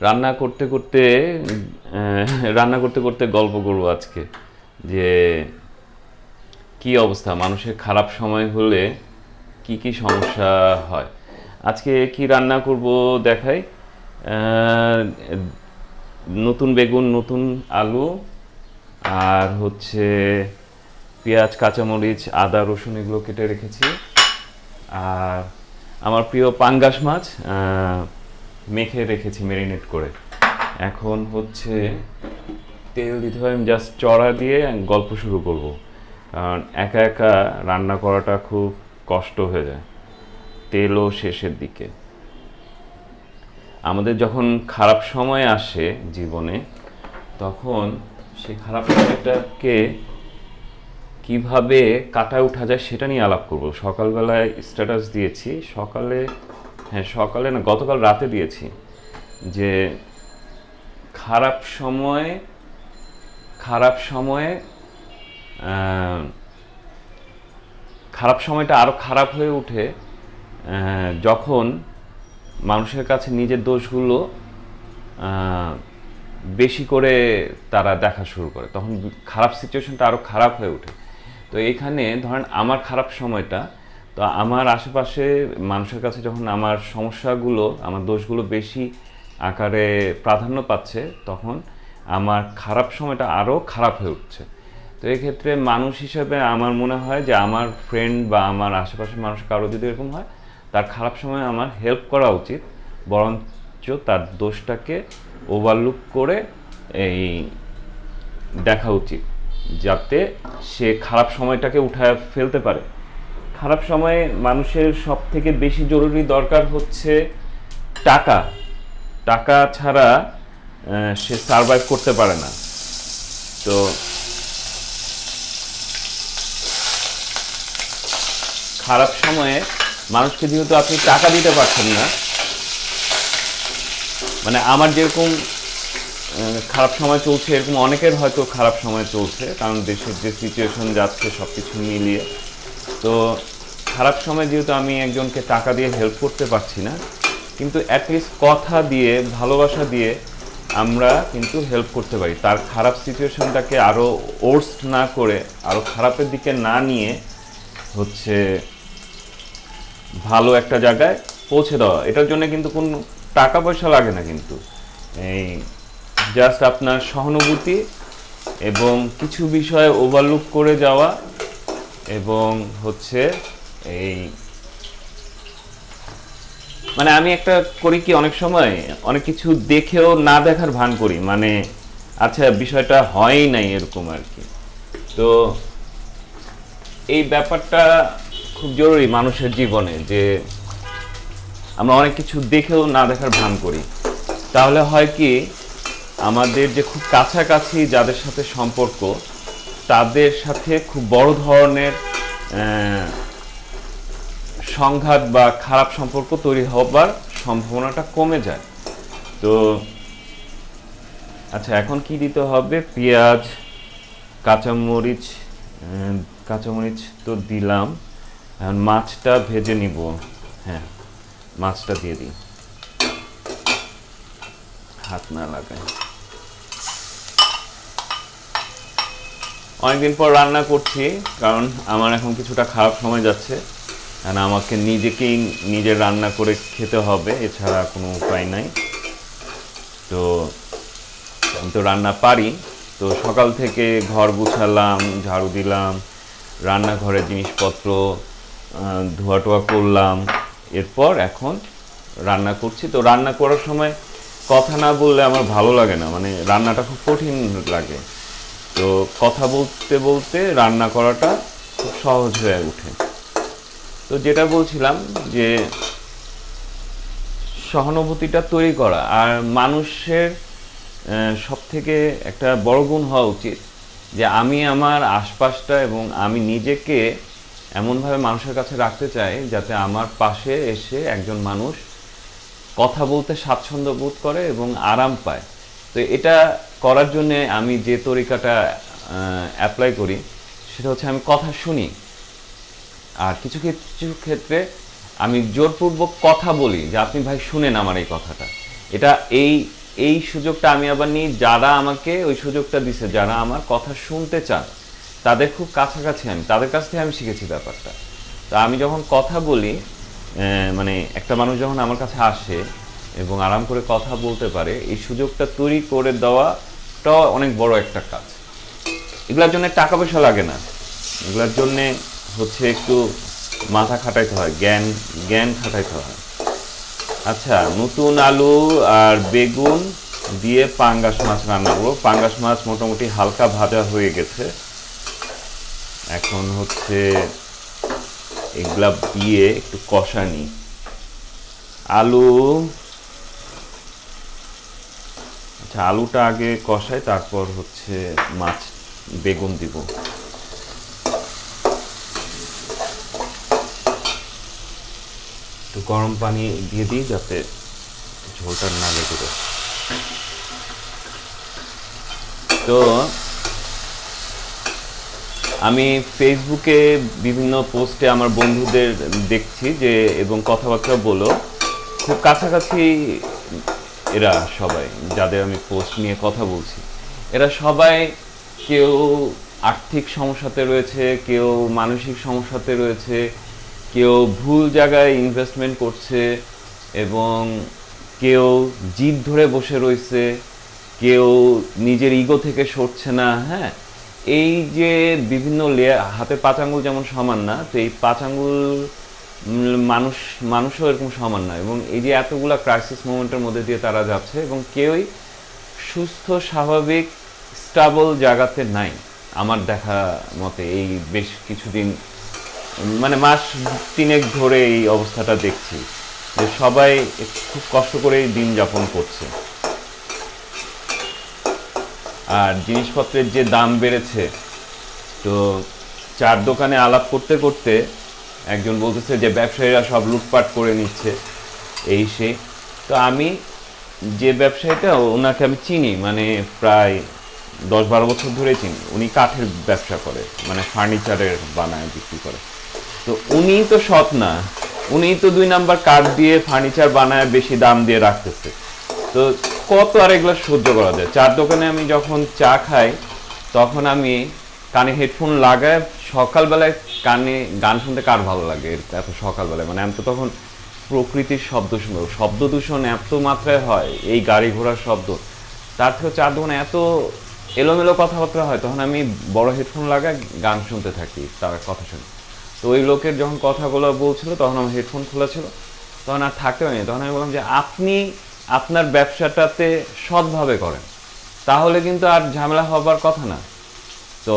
রান্না করতে করতে রান্না করতে করতে গল্প করব আজকে যে কি অবস্থা? মানুষের খারাপ সময় হলে কি কি সমস্যা হয়? আজকে কি রান্না করব দেখাই? নতুন বেগুন, নতুন আলু আর হচ্ছে পেঁয়াজ, কাঁচামরিচ, আদা, রসুন এগুলো কেটে রেখেছি। আর আমার প্রিয় পাঙ্গাস মাছ মেখে রেখেছি মেরিনেট করে। এখন হচ্ছে তেল দিতে হয় আমি জাস্ট চড়া দিয়ে গল্প শুরু করব। কারণ একা একা রান্না করাটা খুব কষ্ট হয়ে যায়, তেলও শেষের দিকে। আমাদের যখন খারাপ সময় আসে জীবনে, তখন সেই খারাপ সময়টাকে কীভাবে কাটায় ওঠা যায় সেটা নিয়ে আলাপ করব। সকালবেলায় স্ট্যাটাস দিয়েছি, সকালে হ্যাঁ সকালে না, গতকাল রাতে দিয়েছি যে খারাপ সময়ে খারাপ সময়ে খারাপ সময়টা আরও খারাপ হয়ে ওঠে যখন মানুষের কাছে নিজের দোষগুলো বেশি করে তারা দেখা শুরু করে, তখন খারাপ সিচুয়েশনটা আরও খারাপ হয়ে ওঠে তো এইখানে ধরেন আমার খারাপ সময়টা তো আমার আশেপাশে মানুষের কাছে যখন আমার সমস্যাগুলো, আমার দোষগুলো বেশি আকারে প্রাধান্য পাচ্ছে, তখন আমার খারাপ সময়টা আরও খারাপ হয়ে উঠছে। তো এক্ষেত্রে মানুষ হিসেবে আমার মনে হয় যে আমার ফ্রেন্ড বা আমার আশেপাশের মানুষ কারও যদি এরকম হয়, তার খারাপ সময় আমার হেল্প করা উচিত। বরঞ্চ তার দোষটাকে ওভারলুক করে এই দেখা উচিত, যাতে সে খারাপ সময়টাকে উঠায় ফেলতে পারে। খারাপ সময়ে মানুষের সব থেকে বেশি জরুরি দরকার হচ্ছে টাকা। টাকা ছাড়া সে সারভাইভ করতে পারে না। তো খারাপ সময়ে মানুষকে যেহেতু আপনি টাকা দিতে পারছেন না মানে আমার যেরকম খারাপ সময় চলছে, এরকম অনেকের হয়তো খারাপ সময় চলছে, কারণ দেশের যে সিচুয়েশন যাচ্ছে সব কিছু মিলিয়ে। তো খারাপ সময় যেহেতু আমি একজনকে টাকা দিয়ে হেল্প করতে পারছি না, কিন্তু অ্যাটলিস্ট কথা দিয়ে, ভালোবাসা দিয়ে আমরা কিন্তু হেল্প করতে পারি। তার খারাপ সিচুয়েশনটাকে আরও ওর্স্ট না করে আরও খারাপের দিকে না নিয়ে হচ্ছে ভালো একটা জায়গায় পৌঁছে দেওয়া। এটার জন্য কিন্তু কোনো টাকা পয়সা লাগে না কিন্তু। এই জাস্ট আপনার সহানুভূতি এবং কিছু বিষয় ওভারলুক করে যাওয়া এবং হচ্ছে এই। মানে আমি একটা করি কি, অনেক সময় অনেক কিছু দেখেও না দেখার ভান করি। মানে আচ্ছা বিষয়টা হয়ই নাই এরকম আর কি। তো এই ব্যাপারটা খুব জরুরি মানুষের জীবনে যে আমরা অনেক কিছু দেখেও না দেখার ভান করি। তাহলে হয় কি, আমাদের যে খুব কাছাকাছি যাদের সাথে সম্পর্ক, তাদের সাথে খুব বড় ধরনের সংঘাত বা খারাপ সম্পর্ক তৈরি হবার সম্ভাবনাটা কমে যায়। তো আচ্ছা এখন কি দিতে হবে? পেঁয়াজ, কাঁচামরিচ কাঁচামরিচ তো দিলাম। এখন মাছটা ভেজে নিব। হ্যাঁ মাছটা দিয়ে দিই। হাত না লাগায়। অনেকদিন পর রান্না করছি, কারণ আমার এখন কিছুটা খারাপ সময় যাচ্ছে। কারণ আমাকে নিজেকেই নিজে রান্না করে খেতে হবে, এছাড়া কোনো উপায় নাই। তো আমি তো রান্না পারি। তো সকাল থেকে ঘর গুছালাম, ঝাড়ু দিলাম রান্নাঘরের জিনিসপত্র ধোয়া টোয়া করলাম। এরপর এখন রান্না করছি। তো রান্না করার সময় কথা না বললে আমার ভালো লাগে না। মানে রান্নাটা খুব কঠিন লাগে। তো কথা বলতে বলতে রান্না করাটা খুব সহজ হয়ে ওঠে। তো যেটা বলছিলাম যে সহানুভূতিটা তৈরি করা আর মানুষের সব থেকে একটা বড় গুণ হওয়া উচিত যে আমি আমার আশপাশটা এবং আমি নিজেকে এমনভাবে মানুষের কাছে রাখতে চাই যাতে আমার পাশে এসে একজন মানুষ কথা বলতে স্বাচ্ছন্দ্য বোধ করে এবং আরাম পায়। তো এটা করার জন্যে আমি যে তরিকাটা অ্যাপ্লাই করি সেটা হচ্ছে আমি কথা শুনি। আর কিছু কিছু ক্ষেত্রে আমি জোরপূর্বক কথা বলি যে আপনি ভাই শুনেন আমার এই কথাটা। এটা এই এই সুযোগটা আমি আবার নিই, যারা আমাকে ওই সুযোগটা দিছে, যারা আমার কথা শুনতে চান, তাদের খুব কাছাকাছি আমি, তাদের কাছ থেকে আমি শিখেছি ব্যাপারটা। তা আমি যখন কথা বলি মানে একটা মানুষ যখন আমার কাছে আসে এবং আরাম করে কথা বলতে পারে, এই সুযোগটা তৈরি করে দেওয়াটাও অনেক বড় একটা কাজ। এগুলোর জন্য টাকা পয়সা লাগে না। এগুলোর জন্য হচ্ছে একটু মাথা খাটাইতে হয়, জ্ঞান জ্ঞান খাটাইতে হয়। আচ্ছা নতুন আলু আর বেগুন দিয়ে পাঙ্গাস মাছ রান্না করব। পাঙ্গাস মাছ মোটামুটি হালকা ভাজা হয়ে গেছে। এখন হচ্ছে এগুলা দিয়ে একটু কষানি। আলু আচ্ছা আলুটা আগে কষাই, তারপর হচ্ছে মাছ, বেগুন দিব। গরম পানি দিয়ে দিই যাতে ঝোলটা না লেগে যায়। তো আমি ফেসবুকে বিভিন্ন পোস্টে আমার বন্ধুদের দেখছি যে, এবং কথাবার্তা বলো। খুব কাছাকাছি এরা সবাই, যাদের আমি পোস্ট নিয়ে কথা বলছি। এরা সবাই কেউ আর্থিক সমস্যাতে রয়েছে, কেউ মানসিক সমস্যাতে রয়েছে কেউ ভুল জায়গায় ইনভেস্টমেন্ট করছে এবং কেউ জিদ ধরে বসে রয়েছে কেউ নিজের ইগো থেকে সরছে না হ্যাঁ? এই যে বিভিন্ন লেয়ার হাতে পাঁচ আঙ্গুল যেমন সমান না তো এই পাঁচ আঙ্গুল উম, মানুষ মানুষও এরকম সমান না এবং এই যে এতগুলা ক্রাইসিস মোমেন্টের মধ্যে দিয়ে তারা যাচ্ছে এবং কেউই সুস্থ স্বাভাবিক স্টাবল জায়গাতে নাই আমার দেখা মতে এই বেশ কিছুদিন মানে মাস তিনেক ধরে এই অবস্থাটা দেখছি, যে সবাই খুব কষ্ট করেই দিন যাপন করছে। আর জিনিসপত্রের যে দাম বেড়েছে, তো চার দোকানে আলাপ করতে করতে একজন বলতেছে যে ব্যবসায়ীরা সব লুটপাট করে নিচ্ছে, এই সে। তো আমি যে ব্যবসায়ীটা, ওনাকে আমি চিনি মানে প্রায় দশ বারো বছর ধরে চিনি। উনি কাঠের ব্যবসা করে মানে ফার্নিচারের বানায়, বিক্রি করে। তো উনি তো সৎ না উনি তো দুই নাম্বার কাঠ দিয়ে ফার্নিচার বানায় বেশি দাম দিয়ে রাখতেছে। তো কত আর এগুলো সহ্য করা যায়? চার দোকানে আমি যখন চা খাই, তখন আমি কানে হেডফোন লাগায়, সকালবেলায় কানে গান শুনতে কার ভালো লাগে এত সকালবেলায়? মানে আমি তো তখন প্রকৃতির শব্দ শুনব। শব্দ দূষণ এত মাত্রায় হয়, এই গাড়ি ঘোড়ার শব্দ। তার থেকে চার দোকানে এত এলোমেলো কথাবার্তা হয়, তখন আমি বড় হেডফোন লাগায় গান শুনতে থাকি তার কথা শুনে। তো ওই লোকের যখন কথাগুলো বলছিল, তখন আমার হেডফোন খোলা ছিল তখন আর থাকতে হয়নি তখন আমি বললাম যে, আপনি আপনার ব্যবসাটাতে সৎভাবে করেন। তাহলে কিন্তু আর ঝামেলা হবার কথা না। তো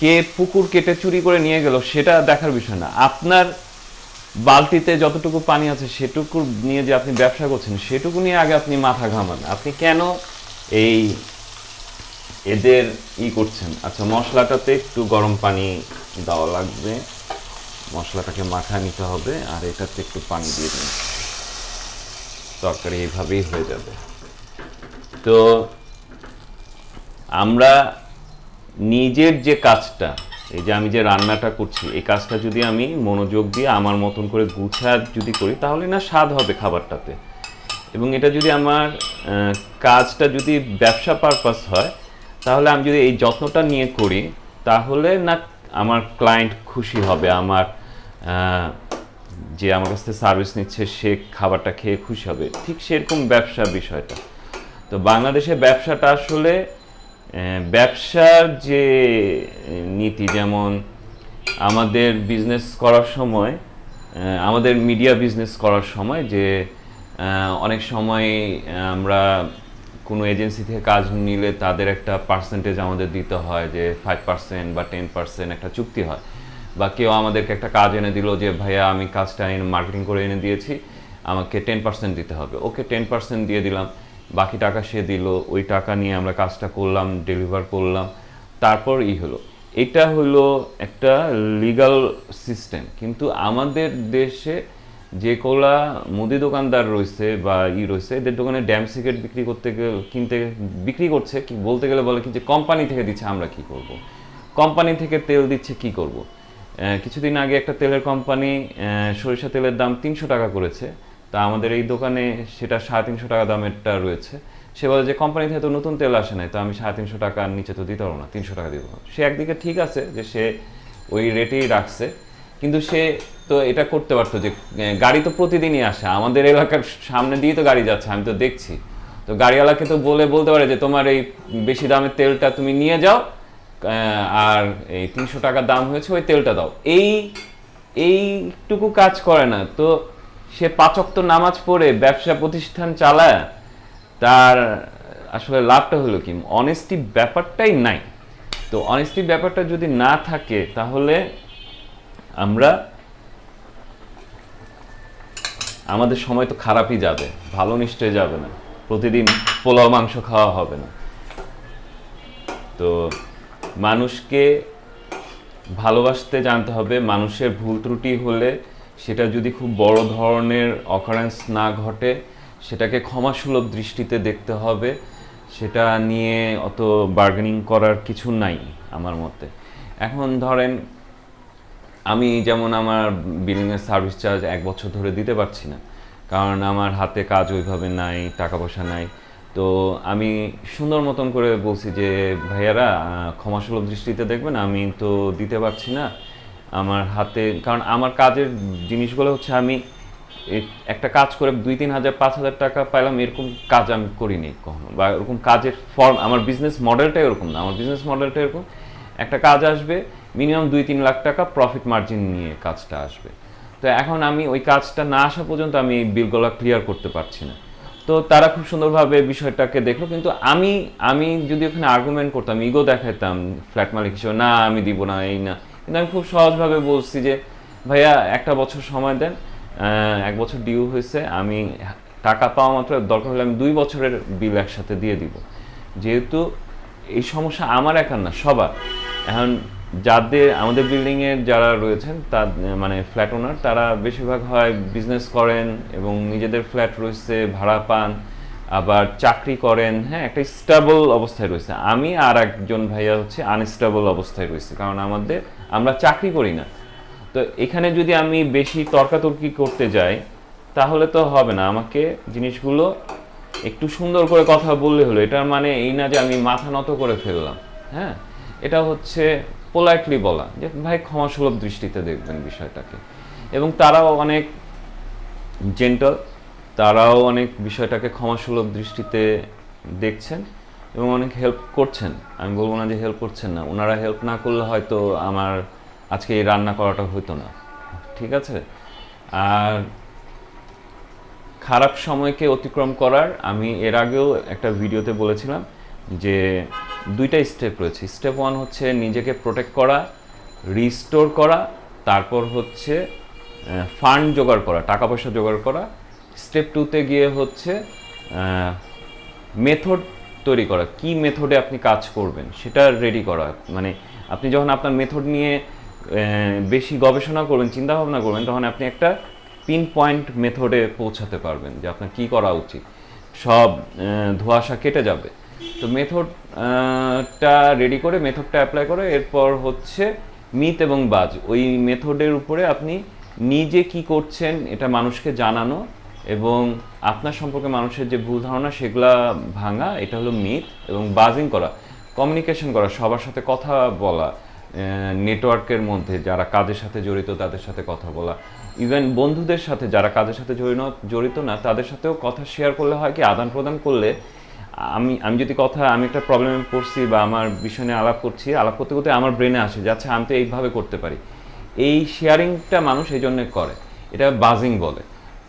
কে পুকুর কেটে চুরি করে নিয়ে গেল, সেটা দেখার বিষয় না। আপনার বালতিতে যতটুকু পানি আছে, সেটুকু নিয়ে যে আপনি ব্যবসা করছেন, সেটুকু নিয়ে আগে আপনি মাথা ঘামান। আপনি কেন এই এদের ই করছেন? আচ্ছা মশলাটাতে একটু গরম পানি দেওয়া লাগবে। মশলাটাকে মাখা নিতে হবে আর এটাতে একটু পানি দিয়ে দিন। তরকারি এইভাবেই হয়ে যাবে। তো আমরা নিজের যে কাজটা, এই যে আমি যে রান্নাটা করছি, এই কাজটা যদি আমি মনোযোগ দিয়ে আমার মতন করে গুছা যদি করি, তাহলে না স্বাদ হবে খাবারটাতে। এবং এটা যদি আমার কাজটা যদি ব্যবসা পারপাস হয়, তাহলে আমি যদি এই যত্নটা নিয়ে করি, তাহলে না আমার ক্লায়েন্ট খুশি হবে, আমার যে আমার কাছ থেকে সার্ভিস নিচ্ছে সে খাবারটা খেয়ে খুশি হবে। ঠিক সেরকম ব্যবসা বিষয়টা। তো বাংলাদেশে ব্যবসাটা আসলে ব্যবসার যে নীতি যেমন আমাদের বিজনেস করার সময় আমাদের মিডিয়া বিজনেস করার সময় যে অনেক সময় আমরা কোনো এজেন্সি থেকে কাজ নিলে তাদের একটা পার্সেন্টেজ আমাদের দিতে হয় যে ফাইভ পার্সেন্ট বা টেন পার্সেন্ট একটা চুক্তি হয়। বা কেউ আমাদেরকে একটা কাজ এনে দিল যে, ভাইয়া, আমি কাজটা এনে মার্কেটিং করে এনে দিয়েছি, আমাকে টেন পার্সেন্ট দিতে হবে। ওকে টেন পার্সেন্ট দিয়ে দিলাম, বাকি টাকা সে দিল, ওই টাকা নিয়ে আমরা কাজটা করলাম ডেলিভার করলাম, তারপর ই হলো। এটা হলো একটা লিগাল সিস্টেম কিন্তু আমাদের দেশে যে কোলা মুদি দোকানদার রয়েছে বা ই রয়েছে, এদের দোকানে ড্যাম সিগারেট বিক্রি করতে গেলে, কিনতে বিক্রি করছে, কি বলতে গেলে বলে কি যে কোম্পানি থেকে দিচ্ছে, আমরা কি করব? কোম্পানি থেকে তেল দিচ্ছে, কি করব? কিছুদিন আগে একটা তেলের কোম্পানি সরিষা তেলের দাম তিনশো টাকা করেছে। তা আমাদের এই দোকানে সেটা সাড়ে তিনশো টাকা দামেরটা রয়েছে। সে বলে যে কোম্পানি থেকে তো নতুন তেল আসে নাই, তো আমি সাড়ে তিনশো টাকার নিচে তো দিতে পারব না, তিনশো টাকা দিব। সে একদিকে ঠিক আছে যে সে ওই রেটেই রাখছে, কিন্তু সে তো এটা করতে পারতো যে গাড়ি তো প্রতিদিনই আসে। আমাদের এলাকার সামনে দিয়ে তো গাড়ি যাচ্ছে, আমি তো দেখছি। তো গাড়িওয়ালাকে তো বলে, বলতে পারে যে, তোমার এই বেশি দামের তেলটা তুমি নিয়ে যাও আর এই তিনশো টাকার দাম হয়েছে, ওই তেলটা দাও। এই, এইটুকু কাজ করে না। তো সে পাচক নামাজ পড়ে, ব্যবসা প্রতিষ্ঠান চালায়, তার আসলে লাভটা হলো কি? অনেস্টি ব্যাপারটাই নাই। তো অনেস্টি ব্যাপারটা যদি না থাকে, তাহলে আমরা আমাদের সময় তো খারাপই যাবে, ভালো নিশ্চয় যাবে না। প্রতিদিন পোলাও, মাংস খাওয়া হবে না। তো মানুষকে ভালোবাসতে জানতে হবে, মানুষের ভুল ত্রুটি হলে সেটা যদি খুব বড় ধরনের অকারেন্স না ঘটে, সেটাকে ক্ষমাসুলভ দৃষ্টিতে দেখতে হবে। সেটা নিয়ে অত বার্গেনিং করার কিছু নাই আমার মতে। এখন ধরেন আমি যেমন আমার বিলিংয়ের সার্ভিস চার্জ এক বছর ধরে দিতে পারছি না, কারণ আমার হাতে কাজ ওইভাবে নাই, টাকা পয়সা নাই। তো আমি সুন্দর মতন করে বলছি যে, ভাইয়ারা ক্ষমাসুলভ দৃষ্টিতে দেখবেন, আমি তো দিতে পারছি না আমার হাতে। কারণ আমার কাজের জিনিসগুলো হচ্ছে আমি একটা কাজ করে দুই, তিন হাজার, পাঁচ হাজার টাকা পাইলাম, এরকম কাজ আমি করিনি কখনো। বা এরকম কাজের ফর্ম আমার বিজনেস মডেলটা এরকম না, আমার বিজনেস মডেলটা এরকম। একটা কাজ আসবে মিনিমাম দুই তিন লাখ টাকা প্রফিট মার্জিন নিয়ে কাজটা আসবে। তো এখন আমি ওই কাজটা না আসা পর্যন্ত আমি এই বিলগুলো ক্লিয়ার করতে পারছি না। তো তারা খুব সুন্দরভাবে বিষয়টাকে দেখল, কিন্তু আমি আমি যদি ওখানে আর্গুমেন্ট করতাম ইগো দেখাইতাম ফ্ল্যাট মালিক হিসেবে, না, আমি দিব না, এই না। কিন্তু আমি খুব সহজভাবে বলছি যে, ভাইয়া, একটা বছর সময় দেন এক বছর ডিউ হয়েছে, আমি টাকা পাওয়া মাত্র, দরকার হলে আমি দুই বছরের বিল একসাথে দিয়ে দিব। যেহেতু এই সমস্যা আমার একার না, সবার। এখন যাদের, আমাদের বিল্ডিংয়ের যারা রয়েছেন, তার মানে ফ্ল্যাট ওনার তারা বেশিরভাগ হয় বিজনেস করেন এবং নিজেদের ফ্ল্যাট রয়েছে, ভাড়া পান, আবার চাকরি করেন হ্যাঁ একটা স্টেবল অবস্থায় রয়েছে। আমি আর একজন ভাইয়া হচ্ছে আনস্টেবল অবস্থায় রয়েছে, কারণ আমাদের, আমরা চাকরি করি না। তো এখানে যদি আমি বেশি তর্কাতর্কি করতে যাই, তাহলে তো হবে না। আমাকে জিনিসগুলো একটু সুন্দর করে কথা বললে হলো, এটার মানে এই না যে আমি মাথা নত করে ফেললাম হ্যাঁ? এটা হচ্ছে পোলাইটলি বলা, যে ভাই ক্ষমাসুলভ দৃষ্টিতে দেখবেন বিষয়টাকে। এবং তারাও অনেক জেন্টাল তারাও অনেক বিষয়টাকে ক্ষমাসুলভ দৃষ্টিতে দেখছেন এবং অনেক হেল্প করছেন। আমি বলব না যে হেল্প করছেন না, ওনারা হেল্প না করলে হয়তো আমার আজকে এই রান্না করাটা হতো না। ঠিক আছে? আর খারাপ সময়কে অতিক্রম করার আমি এর আগেও একটা ভিডিওতে বলেছিলাম যে দুইটা স্টেপ রয়েছে। স্টেপ ওয়ান হচ্ছে নিজেকে প্রোটেক্ট করা রিস্টোর করা, তারপর হচ্ছে ফান্ড জোগাড় করা, টাকা পয়সা জোগাড় করা। স্টেপ টুতে গিয়ে হচ্ছে মেথড তৈরি করা। কি মেথডে আপনি কাজ করবেন সেটা রেডি করা। মানে আপনি যখন আপনার মেথড নিয়ে বেশি গবেষণা করবেন চিন্তা ভাবনা করবেন, তখন আপনি একটা পিন পয়েন্ট মেথডে পৌঁছাতে পারবেন যে আপনার কি করা উচিত। সব ধোঁয়াশা কেটে যাবে। তো মেথডটা রেডি করে মেথডটা অ্যাপ্লাই করে, এরপর হচ্ছে মিথ এবং বাজ। ওই মেথডের উপরে আপনি নিজে কি করছেন এটা মানুষকে জানানো এবং আপনার সম্পর্কে মানুষের যে ভুল ধারণা সেগুলা ভাঙা, এটা হলো মিথ এবং বাজিং করা কমিউনিকেশন করা, সবার সাথে কথা বলা নেটওয়ার্কের মধ্যে যারা কাজের সাথে জড়িত তাদের সাথে কথা বলা। ইভেন বন্ধুদের সাথে, যারা কাজের সাথে জড়িত না, তাদের সাথেও কথা শেয়ার করলে হয় কি আদান প্রদান করলে আমি আমি যদি কথা, আমি একটা প্রবলেমে পড়ছি বা আমার বিষয় নিয়ে আলাপ করছি, আলাপ করতে করতে আমার ব্রেনে আসে যে আচ্ছা আমি তো এইভাবে করতে পারি। এই শেয়ারিংটা মানুষ এই জন্যে করে। এটা বাজিং বলে।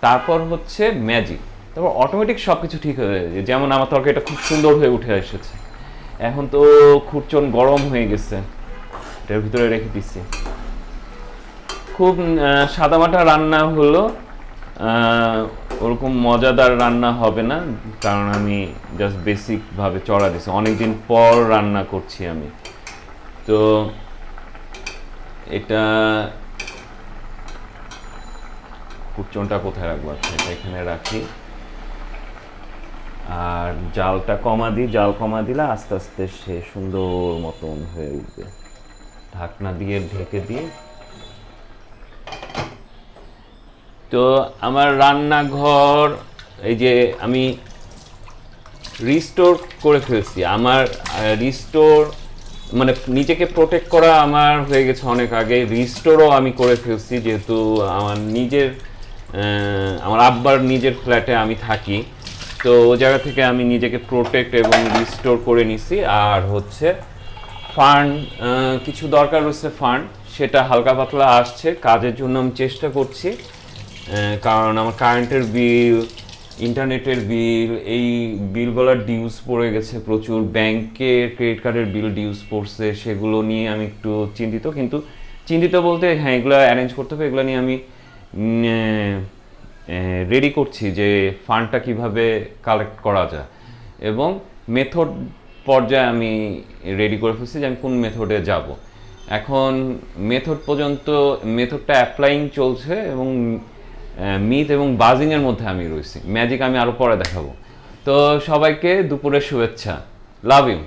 তারপর হচ্ছে ম্যাজিক তারপর অটোমেটিক সব কিছু ঠিক হয়ে যায়। যেমন আমার তর্কে এটা খুব সুন্দর হয়ে উঠে এসেছে। এখন তো খুরচন গরম হয়ে গেছে। এটার ভিতরে রেখে দিচ্ছি। খুব সাদামাটা রান্না হলো। ওরকম মজাদার রান্না হবে না, কারণ আমি জাস্ট বেসিকভাবে চড়া দিছি অনেকদিন পর রান্না করছি আমি। তো এটা কুচনটা কোথায় রাখব? আচ্ছা এটা এখানে রাখি। আর জালটা কমা দিই, জাল কমা দিলে আস্তে আস্তে সে সুন্দর মতন হয়ে উঠবে। ঢাকনা দিয়ে ঢেকে দিয়ে তো আমার রান্নাঘর, এই যে আমি রিস্টোর করে ফেলছি। আমার রিস্টোর মানে নিজেকে প্রোটেক্ট করা আমার হয়ে গেছে অনেক আগে। রিস্টোরও আমি করে ফেলছি যেহেতু আমার নিজের আমার আব্বার নিজের ফ্ল্যাটে আমি থাকি। তো ও জায়গা থেকে আমি নিজেকে প্রোটেক্ট এবং রিস্টোর করে নিছি। আর হচ্ছে ফান্ড কিছু দরকার রয়েছে ফান্ড সেটা হালকা পাতলা আসছে। কাজের জন্য আমি চেষ্টা করছি। কারণ আমার কারেন্টের বিল ইন্টারনেটের বিল এই বিলগুলোর ডিউস পড়ে গেছে প্রচুর। ব্যাংকের ক্রেডিট কার্ডের বিল ডিউস পড়ছে, সেগুলো নিয়ে আমি একটু চিন্তিত। কিন্তু চিন্তিত বলতে হ্যাঁ এগুলো অ্যারেঞ্জ করতে হবে, এগুলো নিয়ে আমি রেডি করছি যে ফান্ডটা কীভাবে কালেক্ট করা যায়। এবং মেথড পর্যায়ে আমি রেডি করে ফেলছি যে আমি কোন মেথডে যাব। এখন মেথড পর্যন্ত মেথডটা অ্যাপ্লাইং চলছে এবং মিথ এবং বাজিংয়ের মধ্যে আমি রয়েছি। ম্যাজিক আমি আরও পরে দেখাবো। তো সবাইকে দুপুরের শুভেচ্ছা। Love you